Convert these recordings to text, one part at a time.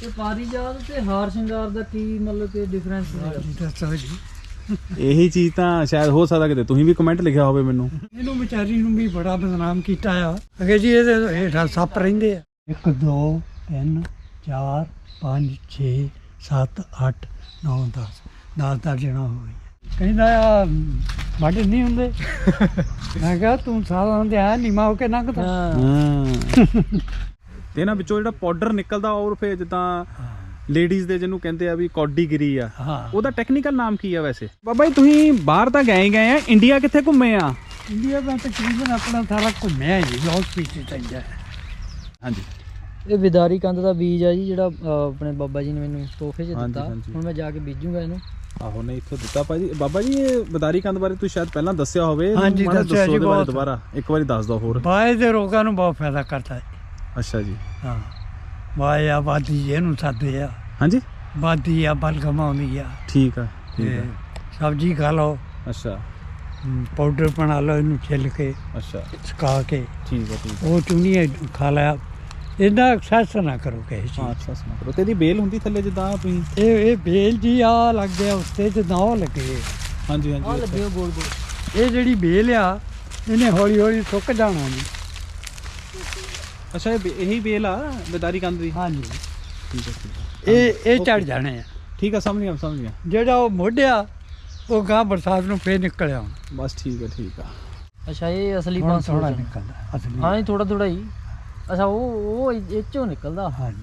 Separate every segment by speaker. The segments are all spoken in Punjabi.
Speaker 1: ਤੇ ਪਾਰੀਜਾਤ ਤੇ ਹਾਰ ਸ਼ਿੰਗਾਰ ਦਾ ਕੀ ਮਤਲਬ ਕਿ ਡਿਫਰੈਂਸ ਹੈ
Speaker 2: ਜੀ ਦੱਸੋ ਜੀ।
Speaker 3: ਇਹੀ ਚੀਜ਼ ਤਾਂ ਸ਼ਾਇਦ ਹੋ ਸਕਦਾ ਕਿਤੇ। ਤੁਸੀਂ ਵੀ ਕਮੈਂਟ ਲਿਖਿਆ ਹੋਵੇ ਮੈਨੂੰ।
Speaker 2: ਇਹਨੂੰ ਵਿਚਾਰੀ ਨੂੰ ਵੀ ਬੜਾ ਬਦਨਾਮ ਕੀਤਾ ਆ। ਅਗੇ ਜੀ ਇਹਦੇ ਹੇਠਾਂ ਸੱਪ ਰਹਿੰਦੇ ਆ। 1 2 3 4 5 6 7 8 9 10 10 ਦਰਜਣਾ ਹੋ ਗਈ ਕਹਿੰਦਾ ਆ ਨਹੀਂ ਹੁੰਦੇ? ਮੈਂ ਕਿਹਾ ਤੂੰ ਸਾਲਾਂ ਦੇ ਆ ਨੀਮਾ ਹੋ ਕੇ
Speaker 1: ਹਾਂ
Speaker 3: ਹਾਂ। ਤੇ ਇਹਨਾਂ ਵਿੱਚੋਂ ਜਿਹੜਾ ਪਾਊਡਰ ਨਿਕਲਦਾ ਔਰ ਫੇ ਜਿੱਦਾਂ ਲੇਡੀਜ਼ ਦੇ ਜਿਹਨੂੰ ਕਹਿੰਦੇ ਆ ਵੀ ਕੌਡੀਗਰੀ ਆ। ਉਹਦਾ ਟੈਕਨੀਕਲ ਨਾਮ ਕੀ ਆ ਵੈਸੇ? ਬਾਬਾ ਜੀ ਤੁਸੀਂ ਬਾਹਰ ਤਾਂ ਗਏ ਗਏ ਆ। ਇੰਡੀਆ ਕਿੱਥੇ ਘੁੰਮੇ ਆ?
Speaker 2: ਇੰਡੀਆ ਦਾ ਤਕਰੀਬਨ ਆਪਣਾ ਸਾਰਾ ਘੁੰਮਿਆ ਜੀ ਬਹੁਤ ਪੀਛੇ ਚਾਹੀਦਾ
Speaker 3: ਹਾਂਜੀ।
Speaker 1: ਇਹ ਵਿਦਾਰੀ ਕੰਦ ਦਾ ਬੀਜ ਆ ਜੀ ਜਿਹੜਾ ਆਪਣੇ ਬਾਬਾ ਜੀ ਨੇ ਮੈਨੂੰ ਤੋਹਫੇ 'ਚ ਦਿੱਤਾ। ਹੁਣ ਮੈਂ ਜਾ ਕੇ ਬੀਜੂਗਾ ਇਹਨੂੰ।
Speaker 3: ਆਹੋ ਨਹੀਂ ਇੱਥੋਂ ਦਿੱਤਾ ਭਾਜੀ। ਬਾਬਾ ਜੀ ਇਹ ਬਦਾਰੀ ਕੰਦ ਬਾਰੇ ਤੁਸੀਂ ਸ਼ਾਇਦ ਪਹਿਲਾਂ ਦੱਸਿਆ ਹੋਵੇ।
Speaker 2: ਹਾਂਜੀ, ਦੱਸਿਆ
Speaker 3: ਦੱਸੋ
Speaker 2: ਜੀ।
Speaker 3: ਦੁਬਾਰਾ। ਇੱਕ ਵਾਰੀ ਦੱਸ ਦਿਓ ਹੋਰ।
Speaker 2: ਬਾਏ ਦੇ ਰੋਗਾਂ ਨੂੰ ਬਹੁਤ ਫਾਇਦਾ ਕਰਦਾ ਹੈ।
Speaker 3: ਅੱਛਾ ਜੀ।
Speaker 2: ਹਾਂ। ਬਾਏ ਆਬਾਦੀ ਇਹਨੂੰ ਸਾਦੇ ਆ।
Speaker 3: ਹਾਂਜੀ?
Speaker 2: ਬਾਦੀ ਆ ਬਲਗਮ ਆਉਂਦੀ ਆ।
Speaker 3: ਠੀਕ ਆ ਠੀਕ ਆ।
Speaker 2: ਸਬਜ਼ੀ ਖਾ ਲਓ।
Speaker 3: ਅੱਛਾ।
Speaker 2: ਪਾਊਡਰ ਬਣਾ ਲਓ ਇਹਨੂੰ ਛਿੱਲ ਕੇ
Speaker 3: ਅੱਛਾ।
Speaker 2: ਸੁਕਾ ਕੇ।
Speaker 3: ਠੀਕ ਆ ਠੀਕ
Speaker 2: ਉਹ ਚੁਣੀਏ ਖਾ ਲਿਆ। ਇਹਦਾ ਐਕਸੈਸ ਨਾ ਕਰੋ ਕਿਸੇ
Speaker 3: ਆ। ਹਾਂ
Speaker 2: ਚੀਜ਼
Speaker 3: ਅੱਛਾ ਸੁਣਾ ਕਰੋ। ਤੇ ਇਹਦੀ ਬੇਲ ਹੁੰਦੀ ਥੱਲੇ ਜਿੱਦਾਂ ਤੁਸੀਂ?
Speaker 2: ਇਹ ਇਹ ਬੇਲ ਜੀ ਆ ਲੱਗ ਗਿਆ ਉੱਤੇ ਤੇ ਨਾ ਲੱਗੇ।
Speaker 3: ਹਾਂਜੀ
Speaker 1: ਆ
Speaker 3: ਹਾਂਜੀ
Speaker 1: ਲੱਗੇ ਹੋਏ ਗੋਲ ਗੋਲ
Speaker 2: ਇਹ ਜਿਹੜੀ ਬੇਲ ਆ ਇਹਨੇ ਹੌਲੀ ਹੌਲੀ ਸੁੱਕ ਜਾਣਾ ਜੀ।
Speaker 3: ਅੱਛਾ ਇਹ ਬੇ- ਇਹੀ ਬੇਲ ਆ ਬਦਾਰੀ ਕੰਦ ਦੀ?
Speaker 2: ਹਾਂਜੀ।
Speaker 3: ਠੀਕ ਠੀਕ
Speaker 2: ਇਹ ਇਹ ਚੜ. ਜਾਣੇ ਆ।
Speaker 3: ਠੀਕ ਆ ਸਮਝ ਗਿਆ ਸਮਝ ਗਿਆ।
Speaker 2: ਜਿਹੜਾ ਉਹ ਮੋਢਿਆ ਉਹ ਗਾਂ ਬਰਸਾਤ ਨੂੰ ਫੇਰ ਨਿਕਲ ਆਉਣ।
Speaker 3: ਬਸ ਠੀਕ ਆ ਠੀਕ ਆ।
Speaker 1: ਅੱਛਾ ਇਹ ਅਸਲੀ
Speaker 2: ਹੁਣ
Speaker 1: ਪੰਜ
Speaker 2: ਥੋੜਾ ਨਿਕਲਦਾ ਅਸਲੀ।
Speaker 1: ਹਾਂ ਇਹ ਥੋੜਾ ਥੋੜਾ ਹੀ। ਅੱਛਾ ਉਹ ਉਹ ਇਹ ਚੋਂ ਨਿਕਲਦਾ।
Speaker 2: ਹਾਂਜੀ।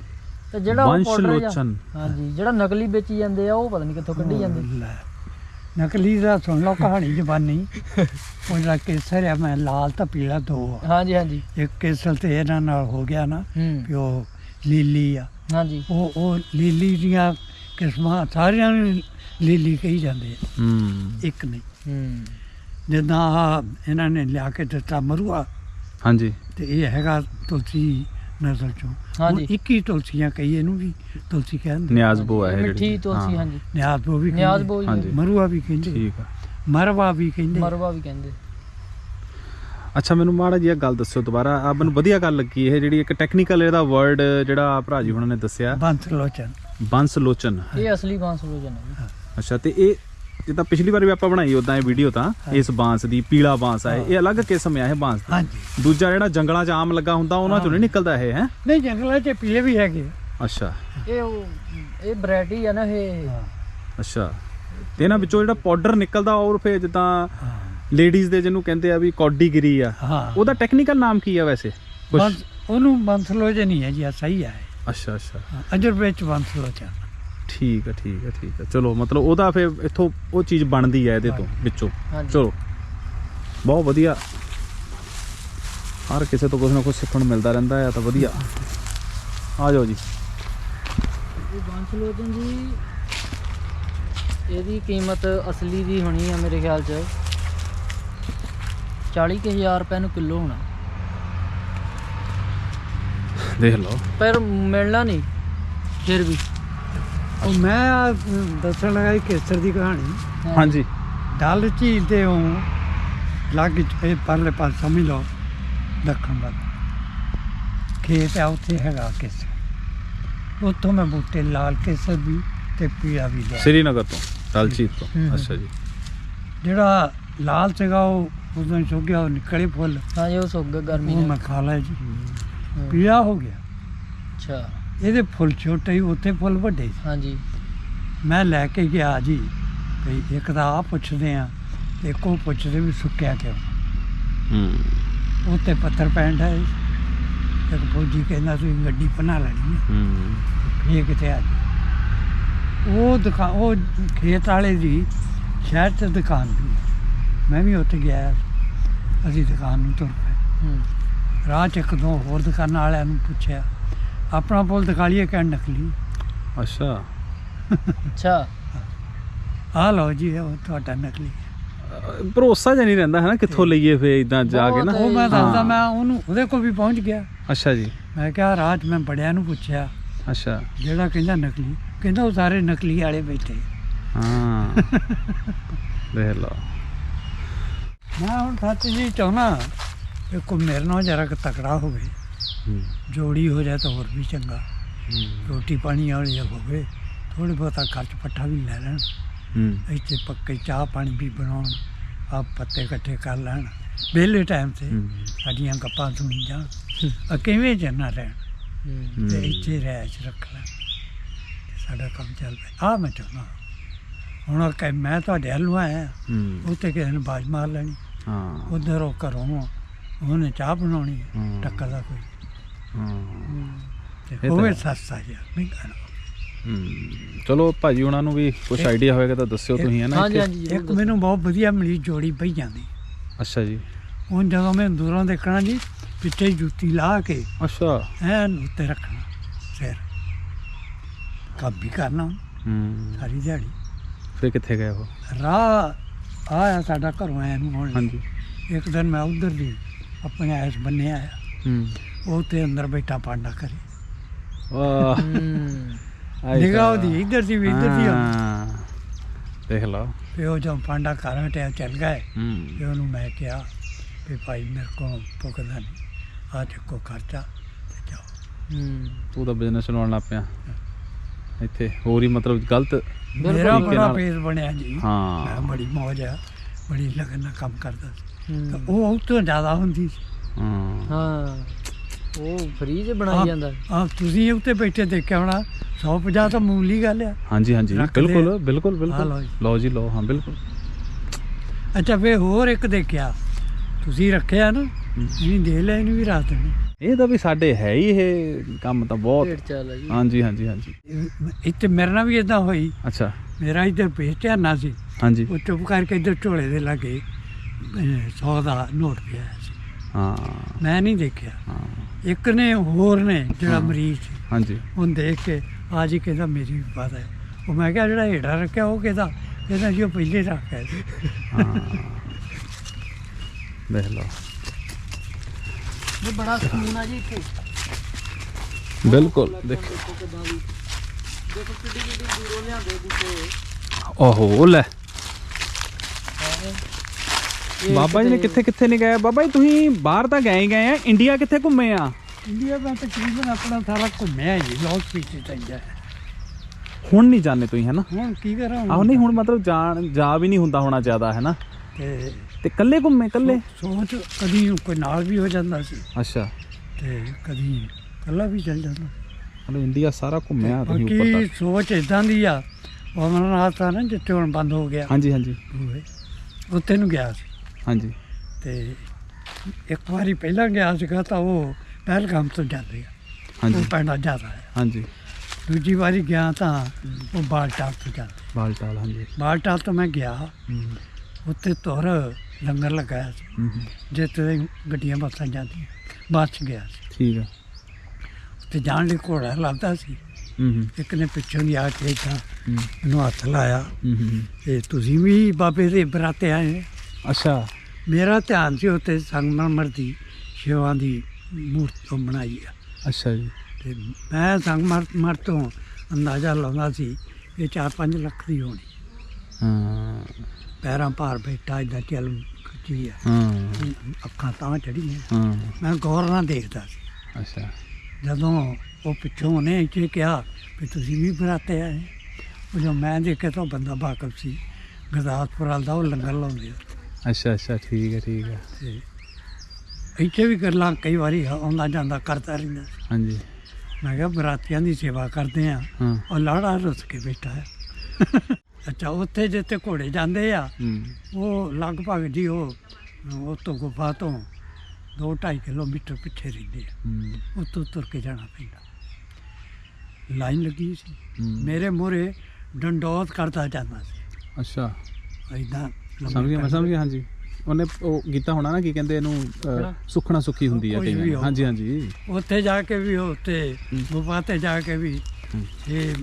Speaker 1: ਤੇ ਜਿਹੜਾ ਉਹ ਪਾਊਡਰ ਹਾਂਜੀ ਜਿਹੜਾ ਨਕਲੀ ਵੇਚੀ ਜਾਂਦੇ ਆ ਉਹ ਪਤਾ ਨਹੀਂ ਕਿੱਥੋਂ ਕੱਢੀ ਜਾਂਦੇ।
Speaker 2: ਲੈ। ਨਕਲੀ ਦਾ ਸੁਣ ਲਓ ਕਹਾਣੀ ਜ਼ਬਾਨੀ। ਉਹ ਜਿਹੜਾ ਕੇਸਰ ਆ ਮੈਂ ਲਾਲ ਤਾਂ ਪੀਲਾ ਦੋ ਆ।
Speaker 1: ਹਾਂਜੀ ਹਾਂਜੀ।
Speaker 2: ਇੱਕ ਕੇਸਰ ਤੇ ਇਹਨਾਂ ਨਾਲ ਹੋ ਗਿਆ ਨਾ ਵੀ ਉਹ ਲੀਲੀ ਆ।
Speaker 1: ਹਾਂਜੀ।
Speaker 2: ਉਹ ਉਹ ਲੀਲੀ ਦੀਆਂ ਕਿਸਮਾਂ ਸਾਰਿਆਂ ਨੂੰ ਲੀਲੀ ਕਹੀ ਜਾਂਦੇ ਆ।
Speaker 3: ਹੂੰ।
Speaker 2: ਇੱਕ ਨਹੀਂ।
Speaker 1: ਹੂੰ।
Speaker 2: ਜਿੱਦਾਂ ਆਹ ਇਹਨਾਂ ਨੇ ਲਿਆ ਕੇ ਦਿੱਤਾ ਮਰੂਆ।
Speaker 3: ਹਾਂਜੀ।
Speaker 2: ਤੇ ਇਹ ਹੈਗਾ ਤੁਲਸੀ ਨਸਲ ਚੋਂ।
Speaker 1: ਹਾਂਜੀ।
Speaker 2: ਹੁਣ 21 ਤੁਲਸੀਆਂ ਕਹੀ ਇਹਨੂੰ ਵੀ ਤੁਲਸੀ ਕਹਿੰਦੇ।
Speaker 3: ਨਿਆਜ਼ਬੋ ਹੈ ਜਿਹੜੀ
Speaker 1: ਮਿੱਠੀ ਤੁਲਸੀ
Speaker 3: ਹਾਂ।
Speaker 1: ਹਾਂਜੀ।
Speaker 2: ਨਿਆਜ਼ਬੋ ਵੀ
Speaker 1: ਨਿਆਜ਼
Speaker 2: ਕਹਿੰਦੇ।
Speaker 1: ਬੋਈ
Speaker 3: ਹਾਂਜੀ।
Speaker 2: ਮਰੂਆ ਵੀ ਕਹਿੰਦੇ।
Speaker 3: ਠੀਕ ਆ।
Speaker 2: ਮਰਵਾ ਵੀ ਕਹਿੰਦੇ।
Speaker 1: ਮਰਵਾ ਵੀ ਕਹਿੰਦੇ।
Speaker 3: ਅੱਛਾ ਮੈਨੂੰ ਮਾੜਾ ਜਿਹਾ ਗੱਲ ਦੱਸਿਓ ਦੁਬਾਰਾ। ਆ ਮੈਨੂੰ ਵਧੀਆ ਗੱਲ ਲੱਗੀ ਇਹ ਜਿਹੜੀ ਇੱਕ ਟੈਕਨੀਕਲ ਇਹਦਾ ਵਰਡ ਜਿਹੜਾ ਭਰਾ ਜੀ ਹੁਣਾਂ ਨੇ ਦੱਸਿਆ।
Speaker 2: ਬੰਸ ਲੋਚਨ।
Speaker 3: ਬੰਸ ਲੋਚਨ।
Speaker 1: ਇਹ ਅਸਲੀ ਬਾਂਸ ਲੋਜਨ ਹੈ ਜੀ।
Speaker 3: ਅੱਛਾ ਤੇ ਇਹ ਜਿੱਦਾਂ ਪਿਛਲੀ ਵਾਰ ਵੀ ਆਪਾਂ ਬਣਾਈ ਉਦਾਂ ਇਹ ਵੀਡੀਓ ਤਾਂ ਇਸ ਬਾਂਸ ਦੀ ਪੀਲਾ ਬਾਂਸ ਆ ਇਹ। ਅਲੱਗ ਕਿਸਮ ਆ ਇਹ ਬਾਂਸ ਦਾ।
Speaker 2: ਹਾਂਜੀ।
Speaker 3: ਦੂਜਾ ਜਿਹੜਾ ਜੰਗਲਾਂ 'ਚ ਆਮ ਲੱਗਾ ਹੁੰਦਾ ਉਹਨਾਂ 'ਚੋਂ ਨਹੀਂ ਨਿਕਲਦਾ ਇਹ ਹੈ?
Speaker 2: ਨਹੀਂ ਜੰਗਲਾਂ 'ਚ ਪੀਲੇ ਵੀ ਹੈਗੇ। ਆ।
Speaker 3: ਅੱਛਾ।
Speaker 1: ਇਹ ਉਹ ਇਹ ਵੈਰਾਈਟੀ ਆ ਨਾ ਇਹ।
Speaker 3: ਅੱਛਾ। ਤੇ ਇਹਨਾਂ ਵਿੱਚੋਂ ਜਿਹੜਾ ਪਾਊਡਰ ਨਿਕਲਦਾ ਔਰ ਫੇ ਜਿੱਦਾਂ
Speaker 2: ਹਾਂ।
Speaker 3: ਲੇਡੀਜ਼ ਦੇ ਜਿਹਨੂੰ ਕਹਿੰਦੇ ਆ ਵੀ ਕੌਡੀਗਰੀ ਆ
Speaker 2: ਹਾਂ।
Speaker 3: ਉਹਦਾ ਟੈਕਨੀਕਲ ਨਾਮ ਕੀ ਆ ਵੈਸੇ?
Speaker 2: ਉਹਨੂੰ ਬੰਸ ਲੋਚਨ ਹੀ ਹੈ ਜੀ ਆਹ ਸਹੀ ਹੈ
Speaker 3: ਅੱਛਾ ਅੱਛਾ।
Speaker 2: ਹਾਂ, ਅਜਰਬੇ ਚ ਬੰਸ ਲੋਚਨ
Speaker 3: ਠੀਕ ਹੈ ਠੀਕ ਹੈ ਠੀਕ ਹੈ ਚਲੋ ਮਤਲਬ ਉਹਦਾ ਫੇ ਇੱਥੋਂ ਉਹ ਚੀਜ਼ ਬਣਦੀ ਹੈ ਇਹਦੇ ਤੋਂ ਵਿੱਚੋਂ।
Speaker 1: ਹਾਂਜੀ।
Speaker 3: ਚਲੋ। ਬਹੁਤ ਵਧੀਆ। ਹਰ ਕਿਸੇ ਤੋਂ ਕੁਝ ਨਾ ਕੁਝ ਸਿੱਖਣ ਨੂੰ ਮਿਲਦਾ ਰਹਿੰਦਾ ਹੈ ਤਾਂ ਵਧੀਆ। ਆ ਜਾਓ ਜੀ।
Speaker 1: ਇਹ ਬਾਂਸ ਲੋਜਨ ਜੀ ਇਹਦੀ ਕੀਮਤ ਅਸਲੀ ਦੀ ਹੋਣੀ ਆ ਮੇਰੇ ਖਿਆਲ ਚ। 40000 ਰੁਪਏ ਨੂੰ ਕਿਲੋ ਹੋਣਾ।
Speaker 3: ਦੇਖ ਲਓ।
Speaker 1: ਪਰ ਮਿਲਣਾ ਨਹੀਂ ਫਿਰ ਵੀ।
Speaker 2: ਉਹ ਮੈਂ ਆਹ, ਦੱਸਣ ਲੱਗਾ ਸੀ ਕੇਸਰ ਦੀ ਕਹਾਣੀ।
Speaker 3: ਹਾਂਜੀ।
Speaker 2: ਡਲ ਝੀਲ ਤੇ ਉਹ ਲੱਗ ਇਹ ਪਰਲੇ ਪਾਸ ਸਮਝ ਲਓ ਦੱਖਣ ਵੱਲ। ਖੇਤ ਆ ਉੱਥੇ ਹੈਗਾ ਕੇਸਰ। ਉੱਥੋਂ ਮੈਂ ਬੂਟੇ ਲਾਲ ਕੇਸਰ ਵੀ ਤੇ ਪੀਲਾ ਵੀ ਲਿਆ।
Speaker 3: ਸ੍ਰੀਨਗਰ ਤੋਂ ਦਲਚੀਤ ਤੋਂ।
Speaker 1: ਹੂੰ, ਹੂੰ।
Speaker 3: ਅੱਛਾ ਜੀ।
Speaker 2: ਜਿਹੜਾ ਲਾਲ ਸੀਗਾ ਉਹ ਉਦੋਂ ਸੁੱਕ ਗਿਆ ਉਹ ਨਿਕਲੇ ਫੁੱਲ।
Speaker 1: ਹਾਂਜੀ ਉਹ ਸੁੱਕ ਗਿਆ ਗਰਮੀ
Speaker 2: ਉਹ
Speaker 1: ਨਾਲ।
Speaker 2: ਮੈਂ ਖਾ ਲਿਆ ਜੀ।
Speaker 1: ਹੂੰ।
Speaker 2: ਪੀਲਾ ਹੋ ਗਿਆ।
Speaker 1: ਅੱਛਾ।
Speaker 2: ਇਹਦੇ ਫੁੱਲ ਛੋਟੇ ਸੀ ਉੱਥੇ ਫੁੱਲ ਵੱਡੇ ਸੀ।
Speaker 1: ਹਾਂਜੀ।
Speaker 2: ਮੈਂ ਲੈ ਕੇ ਗਿਆ ਜੀ ਵੀ ਇੱਕ ਤਾਂ ਆ ਪੁੱਛਦੇ ਆ ਤੇ ਇੱਕ ਉਹ ਪੁੱਛਦੇ ਵੀ ਸੁੱਕਿਆ ਕਿਉਂ?
Speaker 3: ਹੂੰ।
Speaker 2: ਉੱਤੇ ਪੱਥਰ ਪੈਣ ਦਾ ਇੱਕ ਫੌਜੀ ਕਹਿੰਦਾ ਤੁਸੀਂ ਗੱਡੀ ਬਣਾ ਲੈਣੀ ਹੈ
Speaker 3: ਹੂੰ।
Speaker 2: ਇਹ ਕਿਤੇ ਆ ਜੀ। ਉਹ ਦੁਕਾਨ ਉਹ ਖੇਤ ਵਾਲੇ ਦੀ ਸ਼ਹਿਰ 'ਚ ਦੁਕਾਨ ਵੀ ਹੈ। ਮੈਂ ਵੀ ਉੱਥੇ ਗਿਆ ਅਸੀਂ ਦੁਕਾਨ ਨੂੰ ਤੁਰ ਪਏ।
Speaker 1: ਹੂੰ।
Speaker 2: ਰਾਹ 'ਚ ਇੱਕ ਦੋ ਹੋਰ ਦੁਕਾਨਾਂ ਵਾਲਿਆਂ ਨੂੰ ਪੁੱਛਿਆ। ਆਪਣਾ ਪੁੱਲ ਦਿਖਾਲੀਏ ਕਹਿਣ ਨਕਲੀ
Speaker 3: ਅੱਛਾ।
Speaker 1: ਅੱਛਾ।
Speaker 2: ਆਹ ਲਓ ਜੀ ਇਹ ਉਹ ਤੁਹਾਡਾ ਨਕਲੀ
Speaker 3: ਭਰੋਸਾ ਜਿਹਾ ਨਹੀਂ ਰਹਿੰਦਾ ਹੈ ਨਾ ਕਿੱਥੋਂ ਲਈਏ ਫੇ ਇਦਾਂ ਜਾ ਕੇ ਨਾ?
Speaker 2: ਉਹ ਮੈਂ ਦੱਸਦਾ। ਮੈਂ ਉਹਨੂੰ ਉਹਦੇ ਕੋਲ ਵੀ ਪਹੁੰਚ ਗਿਆ।
Speaker 3: ਅੱਛਾ ਜੀ।
Speaker 2: ਮੈਂ ਕਿਹਾ 'ਚ ਮੈਂ ਬੜਿਆਂ ਨੂੰ ਪੁੱਛਿਆ
Speaker 3: ਅੱਛਾ।
Speaker 2: ਜਿਹੜਾ ਕਹਿੰਦਾ ਨਕਲੀ ਕਹਿੰਦਾ ਉਹ ਸਾਰੇ ਨਕਲੀ ਵਾਲੇ ਬੈਠੇ
Speaker 3: ਹਾਂ। ਦੇਖ ਲਓ।
Speaker 2: ਮੈਂ ਹੁਣ ਸੱਚ ਜੀ ਚਾਹੁੰਦਾ ਕਿ ਕੋਈ ਮੇਰੇ ਨਾਲ ਜਰਾ ਕੁ ਤਕੜਾ ਹੋਵੇ। ਜੋੜੀ ਹੋ ਜਾਏ ਤਾਂ ਹੋਰ ਵੀ ਚੰਗਾ। ਰੋਟੀ ਪਾਣੀ ਵਾਲੀ ਹੋਵੇ ਥੋੜੇ ਬਹੁਤਾ ਖਰਚ ਪੱਠਾ ਵੀ ਲੈ ਲੈਣ। ਇੱਥੇ ਪੱਕੇ ਚਾਹ ਪਾਣੀ ਵੀ ਬਣਾਉਣ ਆ ਪੱਤੇ ਇਕੱਠੇ ਕਰ ਲੈਣ। ਵਿਹਲੇ ਟਾਈਮ ਤੇ। ਸਾਡੀਆਂ ਗੱਪਾਂ ਸੁਣੀ ਜਾਣ। ਆ ਕਿਵੇਂ ਜਨਾ ਰਹਿਣ। ਤੇ ਇੱਥੇ ਰਹਿਸ਼ ਰੱਖ ਲੈ। ਸਾਡਾ ਕੰਮ ਚੱਲ ਪਿਆ। ਆ ਮੈਂ ਚਾਹੁੰਦਾ ਹੁਣ ਕਿ ਮੈਂ ਤੁਹਾਡੇ ਨੂੰ ਆਇਆ। ਉੱਥੇ ਕਿਸੇ ਨੇ ਬਾਜ ਮਾਰ ਲੈਣੀ।
Speaker 3: ਹਾਂ।
Speaker 2: ਉਧਰ ਉਹ ਘਰੋਂ ਉਹਨੇ ਚਾਹ ਬਣਾਉਣੀ। ਟੱਕਰ ਦਾ ਕੋਈ।
Speaker 3: ਹਾਂ।
Speaker 2: ਤੇ ਹੋਵੇ
Speaker 3: ਹੈ।
Speaker 2: ਸਸਤਾ ਜਿਹਾ ਮਹਿੰਗਾ ਨਾ
Speaker 3: ਹੂੰ। ਚਲੋ ਭਾਜੀ ਉਹਨਾਂ ਨੂੰ ਵੀ ਕੁਝ ਆਈਡੀਆ ਹੋਵੇਗਾ ਤਾਂ ਦੱਸਿਓ ਤੁਸੀਂ ਹੈ ਨਾ
Speaker 1: ਹਾਂਜੀ
Speaker 3: ਇੱਥੇ?
Speaker 1: ਹਾਂਜੀ ਜ਼ਰੂਰ
Speaker 2: ਇੱਕ
Speaker 1: ਦੱਸੋ।
Speaker 2: ਮੈਨੂੰ ਬਹੁਤ ਵਧੀਆ ਮਿਲੀ ਜੋੜੀ ਪਈ ਜਾਂਦੀ।
Speaker 3: ਅੱਛਾ ਜੀ।
Speaker 2: ਹੁਣ ਜਦੋਂ ਮੈਂ ਦੂਰੋਂ ਦੇਖਣਾ ਜੀ ਪਿੱਛੇ ਜੁੱਤੀ ਲਾ ਕੇ
Speaker 3: ਅੱਛਾ।
Speaker 2: ਐਨ ਉੱਤੇ ਰੱਖਣਾ ਸਿਰ। ਕੰਮ ਵੀ ਕਰਨਾ
Speaker 3: ਹੂੰ।
Speaker 2: ਸਾਰੀ ਦਿਹਾੜੀ।
Speaker 3: ਫਿਰ ਕਿੱਥੇ ਗਏ ਉਹ?
Speaker 2: ਰਾਹ ਆਇਆ ਸਾਡਾ ਘਰੋਂ ਆਇਆ ਨੂੰ ਹੁਣ
Speaker 3: ਹਾਂਜੀ। ਇੱਕ
Speaker 2: ਇੱਕ ਦਿਨ ਮੈਂ ਉਧਰ ਦੀ ਆਪਣੇ ਐਸ ਬੰਨੇ ਆਇਆ।
Speaker 3: ਹੂੰ।
Speaker 2: ਉਹ ਤੇ ਅੰਦਰ ਬੈਠਾ ਪਾਂਡਾ ਕਰੇ
Speaker 3: ਵਾਹ।
Speaker 2: ਨਿਗਾਹ। ਉਹਦੀ ਇੱਧਰ ਦੀ ਵੀ ਇੱਧਰ ਦੀ।
Speaker 3: ਹਾਂ। ਦੇਖ ਲਓ
Speaker 2: ਤੇ ਉਹ ਜਦੋਂ ਪਾਂਡਾ ਘਰ ਹਟਿਆ ਚੱਲ ਗਏ। ਤੇ ਉਹਨੂੰ ਮੈਂ ਕਿਹਾ ਵੀ ਭਾਈ ਮੇਰੇ ਕੋਲ ਪੁੱਗਦਾ ਨਹੀਂ ਆ ਚੱਕੋ ਖਰਚਾ ਤੇ ਜਾਓ।
Speaker 1: ਹੂੰ।
Speaker 3: ਤੂੰ ਤਾਂ ਬਿਜ਼ਨਸ ਚਲਾਉਣ ਲੱਗ ਪਿਆ। ਇੱਥੇ ਹੋਰ ਹੀ ਮਤਲਬ ਗਲਤ
Speaker 2: ਮੇਰਾ ਬੜਾ। ਪੇਸ ਬਣਿਆ ਜੀ। ਮੈਂ
Speaker 3: ਹਾਂ
Speaker 2: ਬੜੀ ਮੌਜ ਆ ਬੜੀ ਲਗਨ ਨਾਲ ਕੰਮ ਕਰਦਾ ਸੀ। ਉਹ ਉਹ ਤੋਂ ਜ਼ਿਆਦਾ ਹੁੰਦੀ ਸੀ।
Speaker 3: ਹਾਂ।
Speaker 1: ਹਾਂ। ਉਹ ਫ੍ਰੀ ਚ ਬਣਾਈ
Speaker 2: ਆਪ-
Speaker 1: ਜਾਂਦਾ।
Speaker 2: ਆਪ ਤੁਸੀਂ ਉੱਤੇ ਬੈਠੇ ਦੇਖਿਆ ਹੋਣਾ 150 ਤਾਂ ਮੂਲੀ ਗੱਲ ਆ।
Speaker 3: ਹਾਂਜੀ ਹਾਂਜੀ। ਬਿਲਕੁਲ। ਬਿਲਕੁਲ ਬਿਲਕੁਲ।
Speaker 2: ਲਓ ਜੀ।
Speaker 3: ਲਓ ਹਾਂ ਬਿਲਕੁਲ।
Speaker 2: ਅੱਛਾ ਫੇ ਹੋਰ ਇੱਕ ਦੇਖਿਆ। ਤੁਸੀਂ ਰੱਖਿਆ ਨਾ ਇਹਨੂੰ ਦੇ ਲੈ ਇਹਨੂੰ ਵੀ ਰਾਤ ਨੂੰ।
Speaker 3: ਇਹ ਤਾਂ ਵੀ ਸਾਡੇ ਹੈ ਹੀ ਇਹ ਕੰਮ ਤਾਂ ਬਹੁਤ। ਹਾਂਜੀ ਹਾਂਜੀ ਹਾਂਜੀ।
Speaker 2: ਇੱਥੇ ਮੇਰੇ ਨਾਲ ਵੀ ਇਦਾਂ ਹੋਈ।
Speaker 3: ਅੱਛਾ।
Speaker 2: ਮੇਰਾ ਇੱਧਰ ਪੇਸ ਧਿਆਨਾ ਸੀ।
Speaker 3: ਹਾਂਜੀ।
Speaker 2: ਉਹ ਚੁੱਪ ਕਰਕੇ ਇੱਧਰ ਝੋਲੇ ਦੇ ਲਾਗੇ 100 ਦਾ ਨੋਟ ਪਿਆ ਸੀ।
Speaker 3: ਹਾਂ।
Speaker 2: ਮੈਂ ਨਹੀਂ ਦੇਖਿਆ।
Speaker 3: ਹਾਂ।
Speaker 2: ਇੱਕ ਨੇ ਹੋਰ ਨੇ ਜਿਹੜਾ। ਮਰੀਜ਼ ਸੀ
Speaker 3: ਹਾਂਜੀ।
Speaker 2: ਉਹਨੂੰ ਦੇਖ ਕੇ ਆ ਜੀ ਕਹਿੰਦਾ ਮੇਰੀ ਵੀ ਬਾਤ ਹੈ। ਉਹ ਮੈਂ ਕਿਹਾ ਜਿਹੜਾ ਹੇਠਾਂ ਰੱਖਿਆ ਉਹ ਕਹਿੰਦਾ? ਕਹਿੰਦਾ ਜੀ ਉਹ ਪਹਿਲੇ ਰੱਖਿਆ ਸੀ
Speaker 3: ਹਾਂ। ਦੇਖ ਲਓ।
Speaker 1: ਇਹ ਬੜਾ ਸਕੂਨ ਆ ਜੀ ਇੱਥੇ।
Speaker 3: ਬਿਲਕੁਲ ਦੇਖ।
Speaker 1: ਦੇਖੋ ਕਿਦਾਂ ਦੀ ਦੇਖੋ ਕਿੱਡੀ ਕਿੱਡੀ ਦੂਰੋਂ ਲਿਆਂਦੇ ਬੂਟੇ।
Speaker 3: ਓਹੋ ਲੈ। ਬਾਬਾ ਜੀ ਨੇ ਕਿੱਥੇ ਕਿੱਥੇ ਨਹੀਂ ਗਏ? ਬਾਬਾ ਜੀ ਤੁਸੀਂ ਬਾਹਰ ਤਾਂ ਗਏ ਗਏ ਆ। ਇੰਡੀਆ ਕਿੱਥੇ ਘੁੰਮੇ ਆ?
Speaker 2: ਇੰਡੀਆ ਮੈਂ ਤਕਰੀਬਨ ਆਪਣਾ ਸਾਰਾ ਘੁੰਮਿਆ ਜੀ ਬਹੁਤ ਪਿੱਛੇ ਚਾਹੀਦਾ
Speaker 3: ਹੁਣ ਨਹੀਂ ਜਾਣੇ ਤੁਸੀਂ ਹੈ ਨਾ
Speaker 2: ਹੁਣ ਕੀ ਕਰਾਂ?
Speaker 3: ਆਹ ਨਹੀਂ ਹੁਣ ਮਤਲਬ ਜਾਣ ਜਾ ਵੀ ਨਹੀਂ ਹੁੰਦਾ ਹੋਣਾ ਜ਼ਿਆਦਾ ਹੈ ਨਾ
Speaker 2: ਤੇ
Speaker 3: ਤੇ ਕੱਲੇ ਘੁੰਮੇ ਕੱਲੇ
Speaker 2: ਸੋਚ ਕਦੀ ਕੋਈ ਨਾਲ ਵੀ ਹੋ ਜਾਂਦਾ ਸੀ।
Speaker 3: ਅੱਛਾ।
Speaker 2: ਤੇ ਕਦੀ ਇਕੱਲਾ ਵੀ ਚੱਲ ਜਾਂਦਾ।
Speaker 3: ਮਤਲਬ ਇੰਡੀਆ ਸਾਰਾ ਘੁੰਮਿਆ ਤੁਸੀਂ ਉੱਪਰ ਤੱਕ।
Speaker 2: ਸੋਚ ਇਦਾਂ ਦੀ ਆ ਉਹ ਅਮਰਨਾਥ ਆ ਨਾ ਜਿੱਥੇ ਹੁਣ ਬੰਦ ਹੋ ਗਿਆ।
Speaker 3: ਹਾਂਜੀ ਹਾਂਜੀ।
Speaker 2: ਉੱਥੇ ਨੂੰ ਗਿਆ ਸੀ।
Speaker 3: ਹਾਂਜੀ।
Speaker 2: ਤੇ ਇੱਕ ਵਾਰੀ ਪਹਿਲਾਂ ਗਿਆ ਸੀਗਾ ਤਾਂ ਉਹ ਪਹਿਲਗਾਮ ਤੋਂ ਜਾਂਦੇ ਆ ਉਹ
Speaker 3: ਹਾਂਜੀ
Speaker 2: ਪੈਂਡਾ ਜ਼ਿਆਦਾ ਹੈ
Speaker 3: ਹਾਂਜੀ।
Speaker 2: ਦੂਜੀ ਵਾਰੀ ਗਿਆ ਤਾਂ ਉਹ ਬਾਲਟਾਲ ਤੋਂ ਜਾਂਦੇ
Speaker 3: ਬਾਲਟਾਲ ਹਾਂਜੀ।
Speaker 2: ਬਾਲਟਾਲ ਤੋਂ ਮੈਂ ਗਿਆ।
Speaker 3: ਹੂੰ,
Speaker 2: ਉੱਥੇ ਤੁਰ ਲੰਗਰ ਲਗਾਇਆ ਸੀ।
Speaker 3: ਹੂੰ, ਹੂੰ,
Speaker 2: ਜਿੱਥੇ ਗੱਡੀਆਂ ਬੱਸਾਂ ਜਾਂਦੀਆਂ। ਬੱਸ 'ਚ ਗਿਆ ਸੀ।
Speaker 3: ਠੀਕ ਆ।
Speaker 2: ਉੱਥੇ ਜਾਣ ਲਈ ਘੋੜਾ ਲੱਭਦਾ ਸੀ।
Speaker 3: ਹੂੰ ਹੂੰ,
Speaker 2: ਇੱਕ ਨੇ ਪਿੱਛੋਂ ਦੀ ਆ ਕੇ ਤਾਂ
Speaker 3: ਹੂੰ,
Speaker 2: ਮੈਨੂੰ ਹੱਥ ਲਾਇਆ।
Speaker 3: ਹੂੰ, ਹੂੰ, ਹੂੰ।
Speaker 2: ਤੇ ਤੁਸੀਂ ਵੀ ਬਾਬੇ ਦੇ ਬਰਾਤੇ ਆਏ।
Speaker 3: ਅੱਛਾ।
Speaker 2: ਮੇਰਾ ਧਿਆਨ ਸੀ ਉੱਤੇ ਸੰਗਮਰਮਰ ਦੀ ਸ਼ਿਵਾ ਦੀ ਮੂਰਤੀ ਬਣਾਈ ਆ।
Speaker 3: ਅੱਛਾ ਜੀ।
Speaker 2: ਤੇ ਮੈਂ ਸੰਗਮਰਮਰ ਤੋਂ ਅੰਦਾਜ਼ਾ ਲਾਉਂਦਾ ਸੀ ਇਹ 4-5 ਲੱਖ ਦੀ ਹੋਣੀ।
Speaker 3: ਹਾਂ।
Speaker 2: ਪੈਰਾਂ ਭਾਰ ਬੈਠਾ ਇਦਾਂ ਚੱਲ ਖੱਚੀ ਆ।
Speaker 3: ਹਾਂ।
Speaker 2: ਅੱਖਾਂ ਤਾਂ ਚੜੀਆਂ
Speaker 3: ਹਾਂ।
Speaker 2: ਮੈਂ ਗੌਰ ਨਾਲ ਦੇਖਦਾ ਸੀ।
Speaker 3: ਅੱਛਾ।
Speaker 2: ਜਦੋਂ ਉਹ ਪਿੱਛੋਂ ਉਹਨੇ ਇੱਥੇ ਕਿਹਾ ਵੀ ਤੁਸੀਂ ਵੀ ਬਰਾਤੇ ਆਏ। ਉਹ ਜੋ ਮੈਂ ਦੇਖਿਆ ਤਾਂ ਬੰਦਾ ਵਾਕਫ ਸੀ। ਗੁਰਦਾਸਪੁਰ ਵਾਲ ਉਹ ਲੰਗਰ ਲਾਉਂਦੇ ਆ।
Speaker 3: ਅੱਛਾ ਅੱਛਾ ਠੀਕ ਹੈ ਠੀਕ ਹੈ।
Speaker 2: ਤੇ ਇੱਥੇ ਵੀ ਗੱਲਾਂ ਕਈ ਵਾਰੀ ਆਉਂਦਾ ਜਾਂਦਾ ਕਰਦਾ ਰਹਿੰਦਾ।
Speaker 3: ਹਾਂਜੀ।
Speaker 2: ਮੈਂ ਕਿਹਾ ਬਰਾਤੀਆਂ ਦੀ ਸੇਵਾ ਕਰਦੇ ਆ।
Speaker 3: ਹਾਂ।
Speaker 2: ਉਹ ਲਾੜਾ ਰੁੱਸ ਕੇ ਬੈਠਾ ਹੈ। ਅੱਛਾ ਉੱਥੇ ਜਿੱਥੇ ਘੋੜੇ ਜਾਂਦੇ ਆ ਉਹ ਲਗਭਗ ਜੀ ਉਹ ਉਹ ਤੋਂ ਗੁਫਾ ਤੋਂ 2.5 ਕਿਲੋਮੀਟਰ ਪਿੱਛੇ ਰਹਿੰਦੇ ਆ। ਉੱਤੋਂ ਤੁਰ ਕੇ ਜਾਣਾ ਪੈਂਦਾ। ਲਾਈਨ ਲੱਗੀ ਸੀ। ਮੇਰੇ ਮੂਹਰੇ ਡੰਡੋਤ ਕਰਦਾ ਜਾਂਦਾ ਸੀ।
Speaker 3: ਅੱਛਾ।
Speaker 2: ਐਦਾਂ
Speaker 3: ਸਮਝ ਗਿਆ ਮੈਂ ਸਮਝ ਗਿਆ ਹਾਂਜੀ ਉਹਨੇ ਉਹ ਕੀਤਾ ਹੋਣਾ ਨਾ ਕੀ ਕਹਿੰਦੇ ਇਹਨੂੰ? ਸੁੱਖਣਾ ਸੁੱਖੀ ਹੁੰਦੀ ਨੂੰ।
Speaker 2: ਹੋ।
Speaker 3: ਹਾਂਜੀ ਹਾਂਜੀ
Speaker 2: ਉੱਥੇ ਜਾ ਕੇ ਵੀ ਉੱਥੇ। ਗੁਫਾ ਤੇ ਜਾ ਕੇ ਵੀ। ਇਹ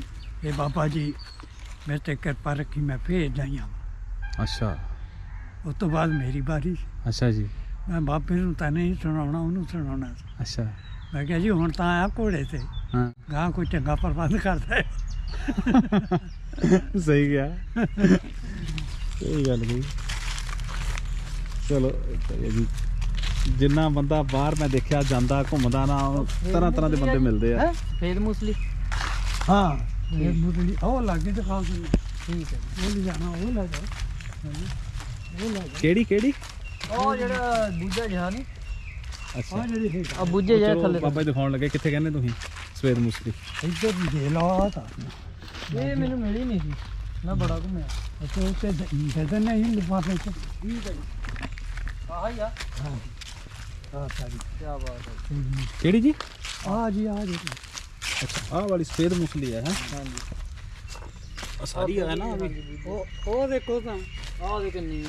Speaker 2: ਇਹ ਬਾਬਾ ਜੀ ਮੇਰੇ ਤੇ ਕਿਰਪਾ ਰੱਖੀ ਮੈਂ ਫੇਰ ਜਾਈਆਂ
Speaker 3: ਅੱਛਾ
Speaker 2: ਉਸ ਤੋਂ ਬਾਅਦ ਮੇਰੀ ਵਾਰੀ।
Speaker 3: ਅੱਛਾ ਜੀ
Speaker 2: ਮੈਂ ਬਾਬੇ ਨੂੰ ਤਾਂ ਨਹੀਂ ਸੁਣਾਉਣਾ ਉਹਨੂੰ ਸੁਣਾਉਣਾ।
Speaker 3: ਅੱਛਾ
Speaker 2: ਮੈਂ ਕਿਹਾ ਜੀ ਹੁਣ ਤਾਂ ਆਇਆ ਘੋੜੇ ਤੇ
Speaker 3: ਹਾਂ
Speaker 2: ਗਾਂ ਕੋਈ ਚੰਗਾ ਪ੍ਰਬੰਧ ਕਰਦਾ ਹੈ
Speaker 3: ਸਹੀ ਗਿਆ ਸਹੀ ਗੱਲ ਗਈ ਚਲੋ ਇਹ ਜੀ ਜਿੰਨਾ ਬੰਦਾ ਬਾਹਰ ਮੈਂ ਦੇਖਿਆ ਜਾਂਦਾ ਘੁੰਮਦਾ ਨਾ ਤਰ੍ਹਾਂ ਤਰ੍ਹਾਂ ਦੇ ਬੰਦੇ ਮਿਲਦੇ ਆ।
Speaker 1: ਫੇਦ ਮੁਸਲੀ?
Speaker 2: ਹਾਂ। ਇਹ ਮੁਰਲੀ ਉਹ ਲਾਗੇ ਤੇ ਖਾਸ ਨਹੀਂ
Speaker 1: ਠੀਕ ਹੈ।
Speaker 2: ਉਹ ਲੈ ਜਾਣਾ ਉਹ ਲੈ ਜਾਓ। ਉਹ ਲੈ ਜਾਓ।
Speaker 3: ਕਿਹੜੀ ਕਿਹੜੀ?
Speaker 1: ਉਹ ਜਿਹੜਾ ਬੂਝਾ ਜਿਹਾ ਨਹੀਂ
Speaker 3: ਅੱਛਾ।
Speaker 2: ਆ ਜਿਹੜੀ ਹੈ
Speaker 1: ਆ ਬੂਝੇ ਜਿਹਾ
Speaker 3: ਚਲੋ
Speaker 1: ਥੱਲੇ।
Speaker 3: ਬਾਬਾ ਜੀ ਦਿਖਾਉਣ ਲੱਗੇ ਕਿੱਥੇ ਕਹਿੰਦੇ ਤੁਸੀਂ? ਸਵੇਦ ਮੁਸਲੀ।
Speaker 2: ਇੱਧਰ ਵੀ ਦੇ ਆ ਤਾਂ।
Speaker 1: ਇਹ ਮੈਨੂੰ ਮਿਲੀ ਨਹੀਂ ਸੀ ਮੈਂ ਬੜਾ ਘੁੰਮਿਆ।
Speaker 2: ਅੱਛਾ ਉੱਤੇ ਦੇ ਦੇ ਨਹੀਂ ਲਿਫਾਫੇ ਚ
Speaker 1: ਠੀਕ ਹੈ ਜੀ। ਆਹ ਹੀ ਆ।
Speaker 2: ਹਾਂ ਆ ਸਾਰੀ।
Speaker 1: ਕੀ ਬਾਤ ਹੈ।
Speaker 3: ਕਿਹੜੀ ਜੀ?
Speaker 2: ਆ ਜੀ ਆ ਜੀ।
Speaker 3: ਅੱਛਾ ਆਹ ਵਾਲੀ ਸਵੇਦ ਮੁਸਲੀ ਹੈ ਹੈ?
Speaker 1: ਹਾਂਜੀ।
Speaker 3: ਸਾਰੀ ਹੈ ਨਾ
Speaker 2: ਉਹ ਉਹ ਦੇਖੋ ਤਾਂ
Speaker 1: ਆਹ ਦੇ ਕਿੰਨੀ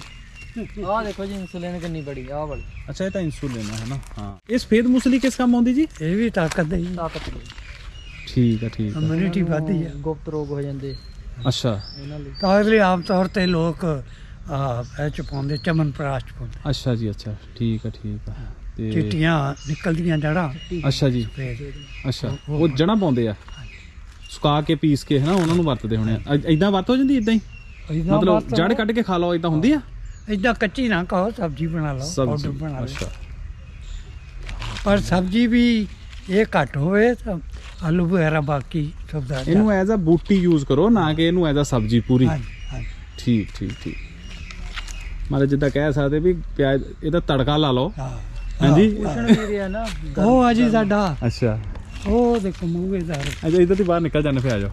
Speaker 1: ਆਹ ਦੇਖੋ ਜੀ ਇਨਸੂਲਿਨ ਕਿੰਨੀ ਬੜੀ ਆਹ ਵਾਲੀ।
Speaker 3: ਅੱਛਾ ਇਹ ਤਾਂ ਇਨਸੂਲਿਨ ਹੈ ਨਾ ਹਾਂ। ਇਹ ਸਫੇਦ ਮੁਸਲੀ ਕਿਸ ਕੰਮ ਆਉਂਦੀ ਜੀ?
Speaker 2: ਇਹ ਵੀ ਤਾਕਤ ਦੇ
Speaker 1: ਤਾਕਤ
Speaker 3: ਠੀਕ ਆ ਠੀਕ ਆ।
Speaker 2: ਇਮਿਊਨਿਟੀ ਵਧਦੀ ਹੈ
Speaker 1: ਗੁਪਤ ਰੋਗ ਹੋ ਜਾਂਦੇ।
Speaker 3: ਅੱਛਾ।
Speaker 1: ਲਈ।
Speaker 2: ਕਾਗਜ਼ ਲਈ ਆਮ ਤੌਰ ਤੇ ਲੋਕ ਆ ਇਹ ਚ ਪਾਉਂਦੇ ਚਮਨ ਪ੍ਰਾਸ਼ ਚ ਪਾਉਂਦੇ।
Speaker 3: ਅੱਛਾ ਜੀ ਅੱਛਾ। ਠੀਕ ਆ ਠੀਕ ਆ। ਤੇ
Speaker 2: ਚਿੱਟੀਆਂ ਨਿਕਲਦੀਆਂ ਜੜਾਂ।
Speaker 3: ਅੱਛਾ ਜੀ। ਅੱਛਾ। ਉਹ ਜਣਾ ਪਾਉਂਦੇ ਆ? ਸੁਕਾ ਕੇ ਪੀਸ ਕੇ ਹੈ ਨਾ ਉਹਨਾਂ ਨੂੰ ਵਰਤਦੇ ਹੋਣੇ ਆ। ਇਦਾਂ ਵਰਤ ਹੋ ਜਾਂਦੀ ਇਦਾਂ ਹੀ? ਮਤਲਬ ਜੜ ਕੱਢ ਕੇ ਖਾ ਲਓ ਇਦਾਂ ਹੁੰਦੀ ਆ?
Speaker 2: ਇਦਾਂ ਕੱਚੀ ਨਾ ਖਾਓ ਸਬਜ਼ੀ ਬਣਾ ਲਓ ਪਾਊਡਰ ਬਣਾ ਲਓ। ਪਰ ਸਬਜ਼ੀ ਵੀ ਇਹ ਘੱਟ ਹੋਵੇ ਤਾਂ ਆਲੂ ਵਗੈਰਾ ਬਾਕੀ ਸਭ ਦਾ
Speaker 3: ਇਹਨੂੰ ਐਜ਼ ਅ ਬੂਟੀ ਯੂਜ਼ ਕਰੋ ਨਾ ਕਿ ਇਹਨੂੰ ਐਜ਼ ਅ ਸਬਜ਼ੀ ਪੂਰੀ। ਠੀਕ ਠੀਕ ਠੀਕ। ਮਤਲਬ ਜਿੱਦਾਂ ਕਹਿ ਸਕਦੇ ਵੀ ਪਿਆਜ਼ ਇਹਦਾ ਤੜਕਾ ਲਾ ਲਓ।
Speaker 2: ਹਾਂ।
Speaker 3: ਹਾਂਜੀ?
Speaker 2: ਉਹ ਆ ਜੀ ਸਾਡਾ।
Speaker 3: ਅੱਛਾ।
Speaker 2: ਉਹ ਦੇਖੋ ਮੂਹੇਦਾਰ
Speaker 3: ਅੱਛਾ ਇਧਰ ਦੀ ਬਾਹਰ ਨਿਕਲ ਜਾਂਦੇ ਫੇ ਆ ਜਾਓ।